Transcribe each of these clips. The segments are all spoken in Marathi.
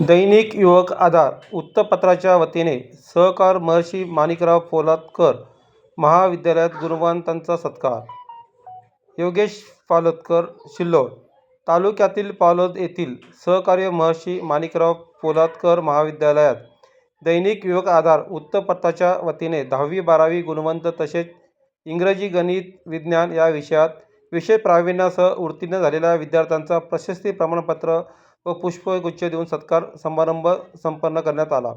दैनिक युवक आधार वृत्तपत्राच्या वतीने सहकार महर्षी माणिकराव पोलादकर महाविद्यालयात गुणवंतांचा सत्कार. योगेश पालोदकर शिल्लोड तालुक्यातील पालोद येथील सहकार्य महर्षी माणिकराव पोलादकर महाविद्यालयात दैनिक युवक आधार वृत्तपत्राच्या वतीने दहावी बारावी गुणवंत तसेच इंग्रजी गणित विज्ञान या विषयात विषय प्रावीण्यासह उत्तीर्ण झालेल्या विद्यार्थ्यांचा प्रशस्ती प्रमाणपत्र व पुष्पगुच्छ देऊन सत्कार समारंभ संपन्न करण्यात आला.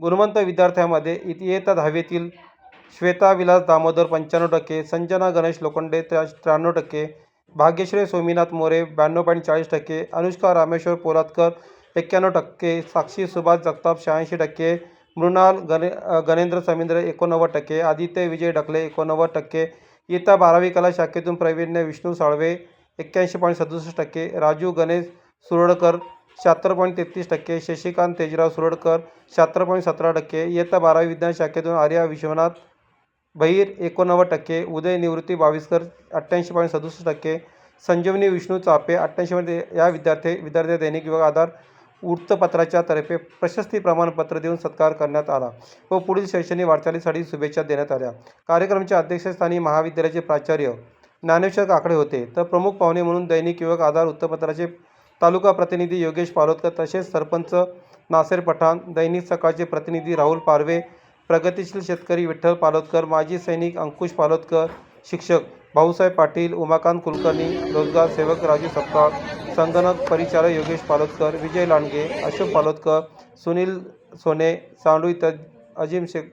गुणवंत विद्यार्थ्यांमध्ये इयत्ता दहावीतील श्वेता विलास दामोदर पंच्याण्णव टक्के संजना गणेश लोखंडे त्र्या त्र्याण्णव टक्के भाग्यश्री सोमीनाथ मोरे ब्याण्णव पॉईंट चाळीस टक्के अनुष्का रामेश्वर पोलादकर एक्क्याण्णव टक्के साक्षी सुभाष जगताप शहाऐंशी टक्के मृणाल गणे गणेंद्र समिंद्र एकोणनव्वद टक्के आदित्य विजय ढकले एकोणनव्वद टक्के इयत्ता बारावी कला शाखेतून प्रवीण्य विष्णू साळवे एक्क्याऐंशी पॉईंट सदुसष्ट टक्के राजू गणेश सुरडकर शहात्तर पॉईंट तेहतीस टक्के शशिकांत तेजराव सुरडकर शहात्तर पॉईंट सतरा टक्के इयत्ता बारावी विज्ञान शाखेतून आर्या विश्वनाथ बहिर एकोणनव्वद टक्के उदय निवृत्ती बाविस्कर अठ्ठ्याऐंशी पॉईंट सदुसष्ट टक्के संजीवनी विष्णू चापे अठ्ठ्याऐंशी पॉईंट या विद्यार्थी विद्यार्थी दैनिक युवक आधार वृत्तपत्राच्या तर्फे प्रशस्ती प्रमाणपत्र देऊन सत्कार करण्यात आला व पुढील शैक्षणिक वाटचालीसाठी शुभेच्छा देण्यात आल्या. कार्यक्रमाच्या अध्यक्षस्थानी महाविद्यालयाचे प्राचार्य ज्ञानेश्वर काकडे होते. तर प्रमुख पाहुणे म्हणून दैनिक युवक आधार वृत्तपत्राचे तालुका प्रतिनिधी योगेश पालोदकर तसेच सरपंच नासेर पठाण दैनिक सकाळचे प्रतिनिधी राहुल पारवे प्रगतिशील शेतकरी विठ्ठल पालोदकर माजी सैनिक अंकुश पालोदकर शिक्षक भाऊसाहेब पाटील उमाकांत कुलकर्णी रोजगार सेवक राजू सपकाळ संगणक परिचालक योगेश पालोदकर विजय लांडगे अशोक पालोदकर सुनील सोने सांडू इत्यादी अजिम शेख